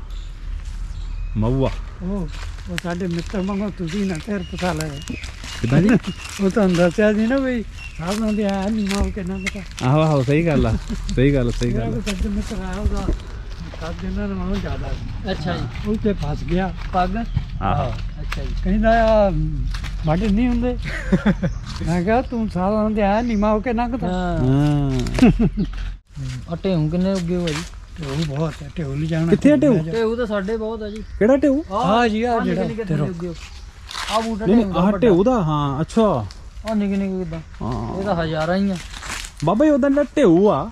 Speaker 3: ਮਊਆ।
Speaker 2: ਉਹ ਉਹ ਸਾਡੇ ਮਿੱਤਰ ਮੰਗੋ ਤੁਸੀਂ ਨਾ ਤੇਰ ਪਤਾ ਲੈ
Speaker 3: ਕਿਦਾਂ ਜੀ।
Speaker 2: ਉਹ ਤਾਂ ਦੱਸਿਆ ਸੀ ਨਾ ਵੀ ਸਾਧਾਂ ਦੇ ਆ ਨਹੀਂ ਮਾਲ ਕੇ ਨਾ ਪਤਾ
Speaker 3: ਆਹੋ ਆਹੋ ਸਹੀ ਗੱਲ ਆ ਸਹੀ ਗੱਲ ਸਹੀ
Speaker 2: ਮੇਰਾ
Speaker 3: ਗੱਲ
Speaker 2: ਕੋਈ ਸਾਡੇ ਮਿੱਤਰ ਆਇਆ ਉਹਦਾ ਸਾਧ ਦਿਨਾਂ ਨਾਲੋਂ ਜ਼ਿਆਦਾ। ਸੀ।
Speaker 1: ਅੱਛਾ ਜੀ।
Speaker 2: ਉਹ ਤੇ ਫਸ ਗਿਆ।
Speaker 1: ਪੱਗ?
Speaker 3: ਆਹੋ।
Speaker 1: ਅੱਛਾ ਜੀ।
Speaker 2: ਕਹਿੰਦਾ ਆ ਮਾਡੇ ਨਹੀਂ ਹੁੰਦੇ। ਮੈਂ ਕਿਹਾ ਤੂੰ ਸਾਧਾਂ ਦੇ ਆ ਨਹੀਂ ਮਾਲ ਕੇ ਨਾ ਪਤਾ
Speaker 1: ਹਾਂ।
Speaker 3: ਹਾਂ।
Speaker 1: ਅਟੇ ਹੁਣ ਕਿੰਨੇ ਉੱਗੇ ਹੋਆ ਜੀ?
Speaker 2: ਉਹ ਬਹੁਤ ਹੈ ਢੇਉਲ ਜਾਣਾ।
Speaker 3: ਕਿੱਥੇ ਆ ਢੇਊ?
Speaker 1: ਤੇ ਉਹ ਤਾਂ ਸਾਡੇ ਬਹੁਤ ਆ ਜੀ।
Speaker 3: ਕਿਹੜਾ ਢੇਊ
Speaker 2: ਹਾਂ ਜੀ ਆ ਜਿਹੜਾ ਤੇਰਾ
Speaker 1: ਉੱਗੇ ਆ ਬੂਟਾ
Speaker 3: ਨਹੀਂ ਨਹੀਂ ਆਹ ਢੇਊ ਦਾ ਹਾਂ ਅੱਛਾ।
Speaker 1: ਆ ਨਿੱਕੇ ਨਿੱਕੇ ਕਿਦਾਂ?
Speaker 3: ਹਾਂ।
Speaker 1: ਇਹ ਤਾਂ ਹਜ਼ਾਰਾਂ ਹੀ ਆ।
Speaker 3: ਬਾਬਾ ਜੀ ਉਹਦਾ ਜਿਹੜਾ ਢੇਊ ਆ।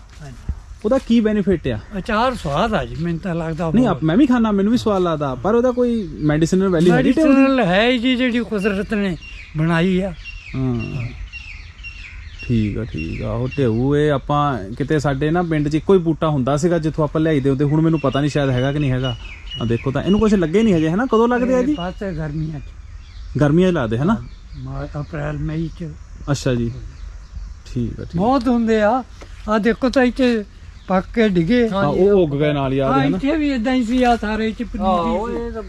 Speaker 3: ਉਹਦਾ ਕੀ ਬੈਨੀਫਿਟ ਆ?
Speaker 2: ਅਚਾਰ ਸਵਾਦ ਆ ਜੀ ਮੈਨੂੰ ਤਾਂ ਲੱਗਦਾ
Speaker 3: ਨਹੀਂ ਆਪ- ਮੈਂ ਵੀ ਖਾਣਾ ਮੈਨੂੰ ਵੀ ਸਵਾਦ ਲੱਗਦਾ ਪਰ ਉਹਦਾ ਕੋਈ ਮੈਡੀਸਿਨਲ ਵੈਲਿਊ ਦੀ?
Speaker 2: ਮੈਡੀਸਨਲ ਹੈ ਹੀ ਜੀ ਜਿਹੜੀ ਕੁਦਰਤ ਨੇ ਬਣਾਈ ਆ।
Speaker 3: ਹਾਂ। ਠੀਕ ਆ ਠੀਕ ਆ। ਉਹ ਢੇਊ ਇਹ ਆਪਾਂ ਕਿਤੇ ਸਾਡੇ ਨਾ ਪਿੰਡ 'ਚ ਇੱਕੋ ਹੀ ਬੂਟਾ ਹੁੰਦਾ ਸੀਗਾ ਜਿੱਥੋਂ ਆਪਾਂ ਲਿਆਈਦੇ ਹੁੰਦੇ ਹੁਣ ਮੈਨੂੰ ਪਤਾ ਨਹੀਂ ਸ਼ਾਇਦ ਹੈਗਾ ਕਿ ਨਹੀਂ ਹੈਗਾ। ਆ ਦੇਖੋ ਤਾਂ ਇਹਨੂੰ ਕੁਝ ਲੱਗੇ ਨਹੀਂ ਹਜੇ ਹੈ ਨਾ ਕਦੋਂ ਲੱਗਦੇ ਆ ਜੀ?
Speaker 2: ਪਾਸੇ ਗਰਮੀਆਂ ਚ।
Speaker 3: ਗਰਮੀਆਂ 'ਚ ਲੱਗਦੇ ਹੈ ਨਾ
Speaker 2: ਮਾਰਚ ਅਪ੍ਰੈਲ ਮਈ ਚ।
Speaker 3: ਅੱਛਾ ਜੀ। ਠੀਕ ਆ ਠੀਕ
Speaker 2: ਬਹੁਤ ਹੁੰਦੇ ਆ। ਆ ਦੇਖੋ ਤਾਂ ਇੱਥੇ ਪੱਕ ਕੇ ਡਿਗੇ।
Speaker 3: ਆ ਉਹ ਉੱਗ ਗਏ ਨਾਲ ਹੀ ਆ
Speaker 2: ਆ
Speaker 3: ਹੈ ਨਾ
Speaker 2: ਇੱਥੇ ਵੀ ਇਦਾਂ ਹੀ ਸੀ ਆ ਸਾਰੇ ਚ
Speaker 1: ਆ ਉਹ
Speaker 2: ਪਨੀਰੀ
Speaker 1: ਇਹ ਤਾਂ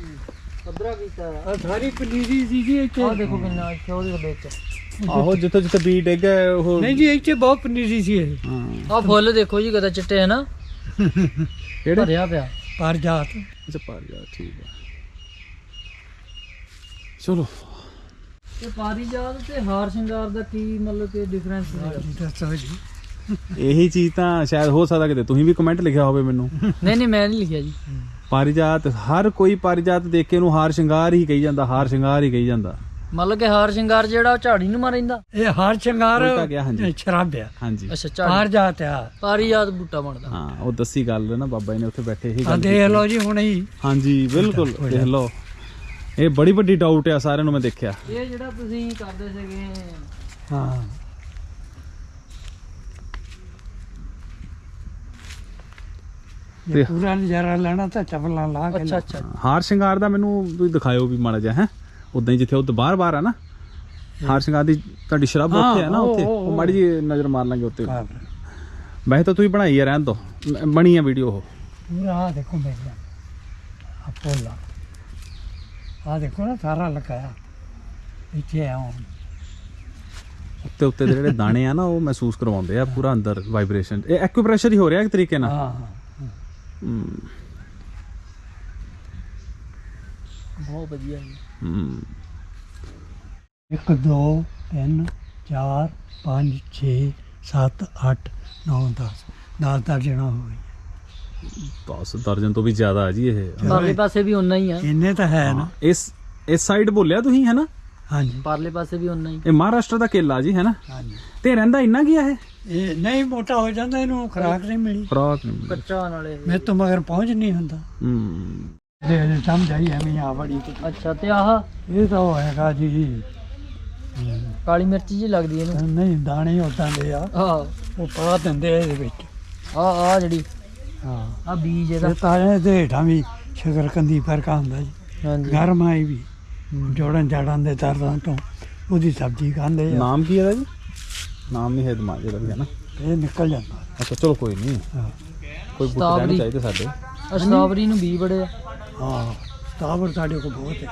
Speaker 1: ਪੱਧਰਾ ਕੀਤਾ ਆ
Speaker 2: ਸਾਰੀ ਪਨੀਰੀ ਸੀ ਜੀ ਇੱਥੇ।
Speaker 1: ਆਹ ਦੇਖੋ ਕਿੰਨਾ ਇੱਥੇ ਉਹਦੇ ਵਿੱਚ।
Speaker 3: ਆਹੋ ਜਿੱਥੇ ਜਿੱਥੇ ਬੀਜ ਡਿੱਗ ਗਏ ਉਹ
Speaker 2: ਨਹੀਂ ਜੀ ਇੱਥੇ ਬਹੁਤ ਪਨੀਰੀ ਸੀ ਇਹ।
Speaker 3: ਹਾਂ।
Speaker 1: ਆ ਫੁੱਲ ਦੇਖੋ ਜੀ ਕਦਾ ਚਿੱਟੇ ਹੈ ਨਾ
Speaker 3: ਕਿਹੜੇ?
Speaker 1: ਭਰਿਆ ਪਿਆ।
Speaker 2: ਪਰ ਜਾਤ।
Speaker 3: ਅੱਛਾ ਪਾ ਜਾ ਠੀਕ ਆ। ਚਲੋ।
Speaker 1: ਤੇ ਪਾਰੀਜਾਤ ਤੇ ਹਾਰ ਸ਼ਿੰਗਾਰ ਦਾ ਕੀ ਮਤਲਬ ਕਿ ਡਿਫਰੈਂਸ ਹੈ
Speaker 2: ਜੀ ਦੱਸੋ ਜੀ।
Speaker 3: ਇਹੀ ਚੀਜ਼ ਤਾਂ ਸ਼ਾਇਦ ਹੋ ਸਕਦਾ ਕਿਤੇ। ਤੁਸੀਂ ਵੀ ਕਮੈਂਟ ਲਿਖਿਆ ਹੋਵੇ ਮੈਨੂੰ।
Speaker 1: ਨਹੀਂ ਨਹੀਂ ਮੈਂ ਨਹੀਂ ਲਿਖਿਆ ਜੀ।
Speaker 3: ਪਾਰਿਜਾਤ ਹਰ ਕੋਈ ਪਾਰਿਜਾਤ ਦੇਖ ਕੇ ਉਹਨੂੰ ਹਾਰ ਸ਼ਿੰਗਾਰ ਹੀ ਕਹੀ ਜਾਂਦਾ ਹਾਰ ਸ਼ਿੰਗਾਰ ਹੀ ਕਹੀ ਜਾਂਦਾ।
Speaker 1: ਮਤਲਬ ਕਿ ਹਾਰ ਸ਼ਿੰਗਾਰ ਜਿਹੜਾ ਉਹ ਝਾੜੀ ਨੂੰ ਮਾਰਿੰਦਾ?
Speaker 2: ਇਹ ਹਾਰ ਸ਼ਿੰਗਾਰ
Speaker 3: ਉਲਟਾ ਗਿਆ, ਹਾਂਜੀ।
Speaker 2: ਸ਼ਰਾਬ ਆ।
Speaker 3: ਹਾਂਜੀ।
Speaker 1: ਅੱਛਾ
Speaker 2: ਪਰ
Speaker 1: ਝਾੜੀ।
Speaker 2: ਜਾਤ ਆ।
Speaker 1: ਪਾਰੀਜਾਤ ਬੂਟਾ ਬਣਦਾ।
Speaker 3: ਹਾਂ ਉਹ ਦੱਸੀ ਗੱਲ ਨਾ ਬਾਬਾ ਜੀ ਨੇ ਉੱਥੇ ਬੈਠੇ ਹੀ
Speaker 2: ਆ
Speaker 3: ਗੱਲ
Speaker 2: ਦੇਖ ਲਓ ਜੀ ਹੁਣੇ ਹੀ।
Speaker 3: ਹਾਂਜੀ ਬਿਲਕੁਲ ਦੇਖ ਲਓ। ਇਹ ਬੜੀ ਵੱਡੀ ਡਾਊਟ ਆ ਸਾਰਿਆਂ ਨੂੰ ਮੈਂ ਦੇਖਿਆ।
Speaker 1: ਇਹ ਜਿਹੜਾ ਤੁਸੀਂ ਕਰਦੇ ਸੀਗੇ।
Speaker 2: ਹਾਂ।
Speaker 3: ਤੇ-
Speaker 2: ਪੂਰਾ ਨਜ਼ਾਰਾ ਲੈਣਾ ਤਾਂ ਚਪਲਾਂ ਲਾ ਕੇ
Speaker 1: ਅੱਛਾ ਅੱਛਾ।
Speaker 3: ਹਾਰ ਸ਼ਿੰਗਾਰ ਦਾ ਮੈਨੂੰ ਤੁਸੀਂ ਦਿਖਾਇਓ ਵੀ ਮਾੜਾ ਜਿਹਾ ਹੈ। ਉਦਾਂ ਹੀ ਜਿੱਥੇ ਉਹ ਬਾਹਰ ਬਾਹਰ ਆ ਨਾ ਹਾਰ ਸ਼ਿੰਗਾਰ ਦੀ ਤੁਹਾਡੀ ਸ਼ਰਾਬ
Speaker 2: ਹਾਂ,
Speaker 3: ਉੱਥੇ ਆ ਨਾ ਉੱਥੇ
Speaker 2: ਉਹ-
Speaker 3: ਮਾੜੀ ਜੀ ਨਜ਼ਰ ਮਾਰ ਲਾਂਗੇ ਉੱਤੇ। ਵੈਸੇ ਤਾਂ ਤੁਸੀਂ ਬਣਾਈ ਆ ਰਹਿਣ ਦੋ ਬਣੀ ਆ ਵੀਡੀਓ ਉਹ।
Speaker 2: ਪੂਰਾ ਦੇਖੋ ਮੇਰਾ ਆ ਪੋਲਾ ਆ ਦੇਖੋ ਨਾ ਸਾਰਾ ਲਗਾਇਆ ਇੱਥੇ ਆ ਹੁਣ
Speaker 3: ਉੱਤੇ ਉੱਤੇ ਜਿਹੜੇ ਦਾਣੇ ਆ ਨਾ ਉਹ ਮਹਿਸੂਸ ਕਰਵਾਉਂਦੇ ਆ ਪੂਰਾ ਅੰਦਰ ਵਾਈਬ੍ਰੇਸ਼ਨ ਇਹ ਐਕੂਪ੍ਰੈਸ਼ਰ ਹੀ ਹੋ ਰਿਹਾ ਇੱਕ ਤਰੀਕੇ ਨਾਲ
Speaker 2: ਹਾਂ ਹਾਂ।
Speaker 3: ਹਮ,
Speaker 1: ਬਹੁਤ ਵਧੀਆ ਜੀ
Speaker 3: ਹਮ,
Speaker 2: ਇੱਕ ਦੋ ਤਿੰਨ ਚਾਰ ਪੰਜ ਛੇ ਸੱਤ ਅੱਠ ਨੌ ਦਸ ਦਸ ਦਸ ਜਣਾ ਹੋ ਗਏ
Speaker 3: 10 ਦਰਜਨ ਤੋਂ ਵੀ ਜ਼ਿਆਦਾ ਆ ਜੀ ਇਹ।
Speaker 1: ਪਰਲੇ ਪਾਸੇ ਵੀ ਉਨਾ ਹੀ ਆ।
Speaker 2: ਇੰਨੇ ਤਾਂ ਹੈ ਨਾ।
Speaker 3: ਇਸ ਇਸ ਸਾਈਡ ਬੋਲਿਆ ਤੁਸੀਂ ਹੈ ਨਾ?
Speaker 2: ਹਾਂਜੀ।
Speaker 1: ਪਰਲੇ ਪਾਸੇ ਵੀ ਉਨਾ ਹੀ।
Speaker 3: ਇਹ ਮਹਾਰਾਸ਼ਟਰ ਦਾ ਕੇਲਾ ਜੀ ਹੈ ਨਾ?
Speaker 2: ਹਾਂਜੀ।
Speaker 3: ਤੇ ਰਹਿੰਦਾ ਇੰਨਾ ਕੀ ਆ ਇਹ?
Speaker 2: ਨਹੀਂ ਮੋਟਾ ਹੋ ਜਾਂਦਾ ਇਹਨੂੰ ਖੁਰਾਕ ਨਹੀਂ ਮਿਲੀ।
Speaker 3: ਖਰਾਕ ਨਹੀਂ
Speaker 1: ਕੱਚਾ ਨਾਲੇ
Speaker 2: ਮੈਂ ਤੋਂ ਮਗਰ ਪਹੁੰਚ ਨਹੀਂ ਹੁੰਦਾ।
Speaker 3: ਹੂੰ।
Speaker 2: ਦੇ ਦੇ ਸਮਝ ਆਈ ਐਵੇਂ ਆ ਬੜੀ।
Speaker 1: ਅੱਛਾ ਤੇ ਆਹ?
Speaker 2: ਇਹ ਤਾਂ ਉਹ ਹੈਗਾ ਜੀ।
Speaker 1: ਕਾਲੀ ਮਿਰਚੀ ਜੀ ਲੱਗਦੀ ਇਹਨੂੰ।
Speaker 2: ਨਹੀਂ ਦਾਣੇ ਉਦਾਂ ਦੇ ਆ।
Speaker 1: ਆਹ।
Speaker 2: ਉਹ ਪਾ ਦਿੰਦੇ ਇਹਦੇ ਵਿੱਚ।
Speaker 1: ਆਹ ਆਹ ਜਿਹੜੀ
Speaker 2: ਹਾਂ।
Speaker 1: ਆ ਬੀਜ ਇਹਦਾ।
Speaker 2: ਇਹ ਤਾਂ ਇਹਦੇ ਹੇਠਾਂ ਵੀ ਸ਼ਕਰਕੰਦੀ ਫਰਕਾ ਹੁੰਦਾ ਜੀ।
Speaker 1: ਹਾਂਜੀ।
Speaker 2: ਗਰਮ ਆਈ ਵੀ। ਜੋੜਨ ਜਾੜਾਂ ਦੇ ਦਰਦਾਂ ਤੋਂ ਉਹਦੀ ਸਬਜ਼ੀ ਖਾਂਦੇ ਆ।
Speaker 3: ਨਾਮ ਕੀ ਹੈ ਇਹਦਾ ਜੀ? ਨਾਮ ਨਹੀਂ ਹੈ ਦਿਮਾਗ ਜਿਹੜਾ ਵੀ ਹੈ ਨਾ।
Speaker 2: ਇਹ ਨਿਕਲ ਜਾਂਦਾ।
Speaker 3: ਅੱਛਾ ਚਲੋ ਕੋਈ ਨਹੀਂ।
Speaker 2: ਹਾਂ।
Speaker 3: ਕੋਈ ਬੂਟੇ
Speaker 1: ਸਟ੍ਰਾਬੇਰੀ।
Speaker 3: ਰਹਿਣੇ ਚਾਹੀਦੇ ਸਾਡੇ।
Speaker 1: ਆ ਸਟ੍ਰਾਬੇਰੀ ਨੂੰ ਬੀ ਬੜੇ ਆ।
Speaker 2: ਹਾਂ ਸਟਾਵਰ ਸਾਡੇ ਕੋਲ ਬਹੁਤ ਹੈ।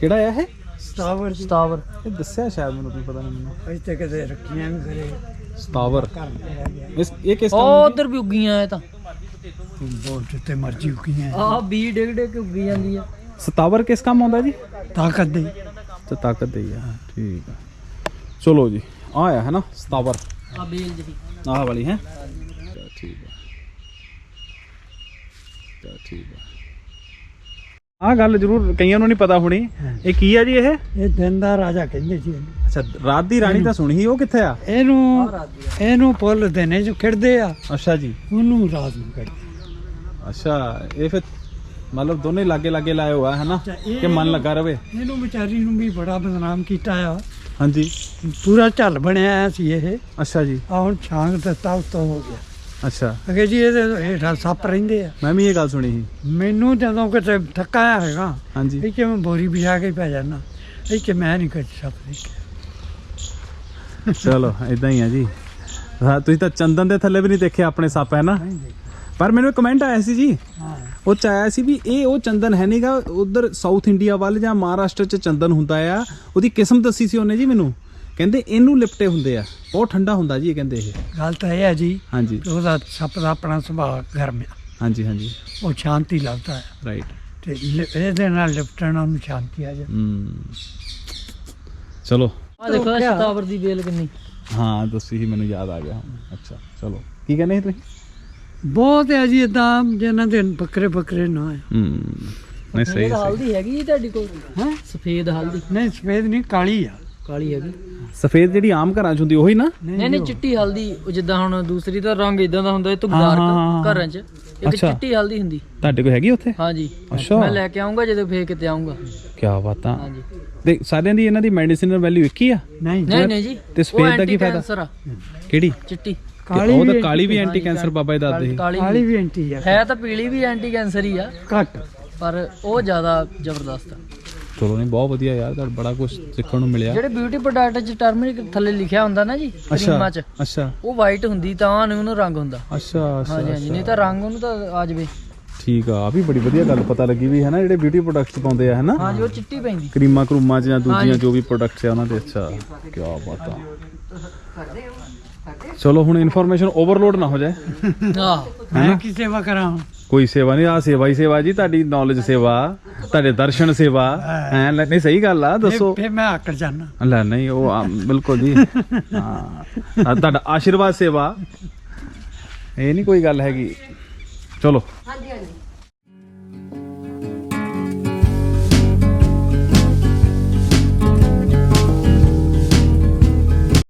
Speaker 3: ਕਿਹੜਾ ਹੈ ਇਹ?
Speaker 2: ਸਟਾਵਰ ਜੀ।
Speaker 1: ਸਟਾਵਰ
Speaker 3: ਇਹ ਦੱਸਿਆ ਸ਼ਾਇਦ ਮੈਨੂੰ ਤੁਸੀਂ ਪਤਾ ਨਹੀਂ ਮੈਨੂੰ।
Speaker 2: ਇੱਥੇ ਕਿਤੇ ਰੱਖੀਆਂ ਵੀ ਕਰੇ
Speaker 3: ਸਤਾਵਰ
Speaker 2: ਘਰ ਦੇ ਹੈਗੇ
Speaker 3: ਇਸ ਇਹ ਕਿਸ
Speaker 1: ਉਹ
Speaker 3: ਕੰਮ
Speaker 1: ਉਧਰ ਵੀ ਉੱਗੀਆਂ ਇਹ ਤਾਂ।
Speaker 2: ਬਹੁਤ ਜਿੱਤੇ ਮਰਜ਼ੀ ਉਕੀਆਂ
Speaker 1: ਆ ਬੀ ਡਿੱਗ ਡਿੱਗ ਕੇ ਉੱਗੀ ਜਾਂਦੀ ਆ।
Speaker 3: ਸਤਾਵਰ ਕਿਸ ਕੰਮ ਆਉਂਦਾ ਜੀ?
Speaker 2: ਤਾਕਤ ਦੀ।
Speaker 3: ਤੇ ਤਾਕਤ ਦੇ ਆ। ਠੀਕ ਆ। ਚਲੋ ਜੀ ਆ ਆਇਆ ਹੈ ਨਾ ਸਤਾਵਰ।
Speaker 1: ਆ ਬੇਲ ਜਿਹੀ
Speaker 3: ਆਹ ਵਾਲੀ ਹੈ। ਠੀਕ ਚਲ ਠੀਕ ਹੈ ਆ ਗੱਲ ਜ਼ਰੂਰ ਕਈਆਂ ਨੂੰ ਨਹੀਂ ਪਤਾ ਹੋਣੀ। ਇਹ ਕੀ ਆ ਜੀ ਇਹ?
Speaker 2: ਇਹ ਦਿਨ ਦਾ ਰਾਜਾ ਕਹਿੰਦੇ ਸੀ ਇਹਨੂੰ।
Speaker 3: ਅੱਛਾ ਰਾਤ ਦੀ ਰਾਣੀ ਤਾਂ ਸੁਣੀ ਸੀ ਉਹ ਕਿੱਥੇ ਆ?
Speaker 2: ਇਹਨੂੰ ਇਹਨੂੰ ਪੁੱਲ ਦਿਨੇ ਚ ਖਿੜਦੇ ਆ।
Speaker 3: ਅੱਛਾ ਜੀ।
Speaker 2: ਉਹਨੂੰ ਰਾਤ ਨੂੰ ਕੱਢਦੇ
Speaker 3: ਅੱਛਾ ਇਹ ਫਿਰ ਮਤਲਬ ਦੋਨੇ ਲਾਗੇ ਲਾਗੇ ਲਾਏ ਹੋਆ ਹੈ ਨਾ
Speaker 2: ਅੱਛਾ, ਇਹ
Speaker 3: ਕਿ ਮਨ ਲੱਗਾ ਰਵੇ।
Speaker 2: ਇਹਨੂੰ ਵਿਚਾਰੀ ਨੂੰ ਵੀ ਬੜਾ ਬਦਨਾਮ ਕੀਤਾ ਆ।
Speaker 3: ਹਾਂਜੀ।
Speaker 2: ਪੂਰਾ ਝੱਲ ਬਣਿਆ ਹੋਇਆ ਸੀ ਇਹ।
Speaker 3: ਅੱਛਾ ਜੀ।
Speaker 2: ਆ ਹੁਣ ਛਾਂਗ ਦਿੱਤਾ ਉਤੋਂ ਹੋ ਗਿਆ।
Speaker 3: ਅੱਛਾ।
Speaker 2: ਅਗੇ ਜੀ ਇਹਦੇ ਹੇਠਾਂ ਸੱਪ ਰਹਿੰਦੇ ਆ।
Speaker 3: ਮੈਂ ਵੀ ਇਹ ਗੱਲ ਸੁਣੀ ਸੀ।
Speaker 2: ਮੈਨੂੰ ਜਦੋਂ ਕਿਤੇ ਥੱਕਾ ਆਇਆ ਹੈਗਾ
Speaker 3: ਹਾਂਜੀ।
Speaker 2: ਇਹ ਕਿ ਮੈਂ ਬੋਰੀ ਵਿਛਾ ਕੇ ਪੈ ਜਾਣਾ ਇਹ ਕਿ ਮੈਂ ਨਹੀਂ ਕੱਢ ਸਕਦੀ
Speaker 3: ਚਲੋ ਇਦਾਂ ਹੀ ਆ ਜੀ। ਹਾਂ ਤੁਸੀਂ ਤਾਂ ਚੰਦਨ ਦੇ ਥੱਲੇ ਵੀ ਨਹੀਂ ਦੇਖਿਆ ਆਪਣੇ ਸੱਪ ਹੈ ਨਾ। ਪਰ ਮੈਨੂੰ ਕਮੈਂਟ ਆਇਆ ਸੀ ਜੀ। ਉਹ ਚ ਆਇਆ ਸੀ ਵੀ ਇਹ ਉਹ ਚੰਦਨ ਹੈ ਨਹੀਂਗਾ ਉਧਰ ਸਾਊਥ ਇੰਡੀਆ ਵੱਲ ਜਾਂ ਮਹਾਰਾਸ਼ਟਰ ਚ ਚੰਦਨ ਹੁੰਦਾ ਆ। ਉਹਦੀ ਕਿਸਮ ਦੱਸੀ ਸੀ ਉਹਨੇ ਜੀ ਮੈਨੂੰ। ਕਹਿੰਦੇ ਇਹਨੂੰ ਲਿਪਟੇ ਹੁੰਦੇ ਆ। ਬਹੁਤ ਠੰਡਾ ਹੁੰਦਾ ਜੀ ਇਹ ਕਹਿੰਦੇ ਇਹ।
Speaker 2: ਗੱਲ ਤਾਂ ਇਹ ਹੈ ਜੀ
Speaker 3: ਹਾਂਜੀ।
Speaker 2: ਉਹਦਾ ਸੱਪ ਦਾ ਆਪਣਾ ਸੁਭਾਅ ਗਰਮ ਆ।
Speaker 3: ਹਾਂਜੀ ਹਾਂਜੀ।
Speaker 2: ਉਹ ਸ਼ਾਂਤੀ ਲੱਭਦਾ ਹੈ
Speaker 3: ਰਾਈਟ
Speaker 2: ਤੇ ਲਿ- ਇਹਦੇ ਨਾਲ ਲਿਪਟਣ ਨੂੰ ਸ਼ਾਂਤੀ ਆ ਜਾਂਦੀ।
Speaker 3: ਹਮ ਚਲੋ।
Speaker 1: ਆ ਦੇਖੋ ਇਹ ਸਟ੍ਰਾਬੇਰੀ ਦੀ ਬੇਲ ਕਿੰਨੀ।
Speaker 3: ਹਾਂ ਦੱਸੀ ਹੀ ਮੈਨੂੰ ਯਾਦ ਆ ਗਿਆ ਹੁਣ। ਅੱਛਾ ਚਲੋ। ਕੀ ਕਹਿੰਦੇ ਸੀ ਤੁਸੀਂ?
Speaker 2: ਬਹੁਤ ਹੈ ਜੀ ਇਦਾਂ ਜਿਹਨਾਂ ਦੇ ਬੱਕਰੇ ਬੱਕਰੇ ਨਾ
Speaker 3: ਹਮ ਨਹੀਂ ਸਹੀ ਸਹੀ।
Speaker 1: ਹਲਦੀ ਹੈਗੀ ਜੀ ਤੁਹਾਡੀ ਕੋਲ।
Speaker 2: ਹੈ?
Speaker 1: ਸਫੇਦ ਹਲਦੀ
Speaker 2: ਨਹੀਂ ਸਫੇਦ ਨਹੀਂ ਕਾਲੀ ਆ।
Speaker 1: ਕਾਲੀ ਹੈਗੀ।
Speaker 3: ਸਫੇਦ ਜਿਹੜੀ ਆਮ ਘਰਾਂ ਚ ਹੁੰਦੀ ਉਹੀ ਨਾ?
Speaker 1: ਨਹੀਂ ਨਹੀਂ ਚਿੱਟੀ ਹਲਦੀ ਉਹ ਜਿੱਦਾਂ ਹੁਣ ਦੂਸਰੀ ਤਾਂ ਰੰਗ ਇਦਾਂ ਦਾ ਹੁੰਦਾ ਇਹ ਤੋਂ
Speaker 3: ਹਾਂ, ਹਾਂ,
Speaker 1: ਡਾਰਕ
Speaker 3: ਹਾਂ।
Speaker 1: ਘਰਾਂ 'ਚ। ਇੱਕ
Speaker 3: ਅੱਛਾ।
Speaker 1: ਚਿੱਟੀ ਹਲਦੀ ਹੁੰਦੀ।
Speaker 3: ਤੁਹਾਡੇ ਕੋਲ ਹੈਗੀ ਉੱਥੇ?
Speaker 1: ਹਾਂਜੀ।
Speaker 3: ਅੱਛਾ।
Speaker 1: ਮੈਂ ਲੈ ਕੇ ਆਉਂਗਾ ਜਦੋਂ ਫੇਰ ਕਿਤੇ ਆਉਂਗਾ
Speaker 3: ਕੀ ਬਾਤਾਂ
Speaker 1: ਹਾਂਜੀ।
Speaker 3: ਤੇ ਸਾਰਿਆਂ ਦੀ ਇਹਨਾਂ ਦੀ ਮੈਡੀਸਿਨਲ ਵੈਲਿਊ ਇੱਕ ਹੀ ਆ?
Speaker 2: ਨਹੀਂ
Speaker 1: ਨਹੀਂ ਨਹੀਂ ਜੀ
Speaker 3: ਤੇ ਸਫੇਦ ਦਾ ਕੀ ਫਾਇਦਾ?
Speaker 1: ਆ।
Speaker 3: ਕਿਹੜੀ?
Speaker 1: ਚਿੱਟੀ।
Speaker 2: ਕਾਲੀ
Speaker 3: ਉਹ ਤਾਂ ਕਾਲੀ ਵੀ ਐਂਟੀ ਕੈਂਸਰ ਬਾਬਾ ਜੀ ਦੱਸਦੇ ਸੀ।
Speaker 1: ਕਾਲੀ
Speaker 2: ਕਾਲੀ ਵੀ ਐਂਟੀ ਆ।
Speaker 1: ਹੈ ਤਾਂ ਪੀਲੀ ਵੀ ਐਂਟੀ ਕੈਂਸਰ ਹੀ ਆ।
Speaker 2: ਘੱਟ।
Speaker 1: ਪਰ ਉਹ ਜ਼ਿਆਦਾ ਜ਼ਬਰਦਸਤ ਆ।
Speaker 3: ਚਲੋ ਨਹੀਂ ਬਹੁਤ ਵਧੀਆ ਯਾਰ ਤੁਹਾਡਾ ਬੜਾ ਕੁਝ ਸਿੱਖਣ ਨੂੰ ਮਿਲਿਆ।
Speaker 1: ਜਿਹੜੇ ਬਿਊਟੀ ਪ੍ਰੋਡਕਟ 'ਚ ਟਰਮਰਿਕ ਥੱਲੇ ਲਿਖਿਆ ਹੁੰਦਾ ਨਾ ਜੀ ਕਰੀਮਾਂ 'ਚ
Speaker 3: ਅੱਛਾ।
Speaker 1: ਉਹ ਵਾਈਟ ਹੁੰਦੀ ਤਾਂ ਨਹੀਂ ਉਹਨੂੰ ਰੰਗ ਹੁੰਦਾ।
Speaker 3: ਅੱਛਾ
Speaker 1: ਹਾਂਜੀ ਹਾਂਜੀ ਨਹੀਂ ਤਾਂ ਰੰਗ ਉਹਨੂੰ ਤਾਂ ਆ ਜਾਵੇ।
Speaker 3: ਠੀਕ ਆ ਆ ਵੀ ਬੜੀ ਵਧੀਆ ਗੱਲ ਪਤਾ ਲੱਗੀ ਵੀ ਹੈ ਨਾ ਜਿਹੜੇ ਬਿਊਟੀ ਪ੍ਰੋਡਕਟਸ ਪਾਉਂਦੇ ਆ ਹੈ ਨਾ
Speaker 1: ਹਾਂਜੀ ਉਹ ਚਿੱਟੀ ਪੈਂਦੀ।
Speaker 3: ਕਰੀਮਾਂ ਕਰੂਮਾਂ ਚ ਜਾਂ ਦੂਜੀਆਂ। ਜੋ ਵੀ ਪ੍ਰੋਡਕਟਸ ਆ ਉਹਨਾਂ ਦੇ ਅੱਛਾ ਕੀ ਬਾਤ ਆ। ਚਲੋ ਹੁਣ ਇਨਫੋਰਮੇਸ਼ਨ ਓਵਰਲੋਡ ਨਾ ਹੋ ਜਾਏ।
Speaker 1: ਆਹ
Speaker 2: ਮੈਂ ਕੀ ਸੇਵਾ ਕਰਾਂ
Speaker 3: ਕੋਈ ਸੇਵਾ ਨਹੀਂ ਆ ਸੇਵਾ ਹੀ ਸੇਵਾ ਜੀ ਤੁਹਾਡੀ ਨੌਲੇਜ ਸੇਵਾ ਤੁਹਾਡੇ ਦਰਸ਼ਨ ਸੇਵਾ ਐ ਨਹੀਂ ਸਹੀ ਗੱਲ ਆ ਦੱਸੋ।
Speaker 2: ਫਿਰ ਮੈਂ ਆਕੜ ਜਾਣਾ
Speaker 3: ਲੈ ਨਹੀਂ ਉਹ ਆ, ਬਿਲਕੁਲ ਜੀ। ਹਾਂ ਤੁਹਾਡਾ ਆਸ਼ੀਰਵਾਦ ਸੇਵਾ। ਇਹ ਨਹੀਂ ਕੋਈ ਗੱਲ ਹੈਗੀ। ਚਲੋ।
Speaker 4: ਹਾਂਜੀ ਹਾਂਜੀ।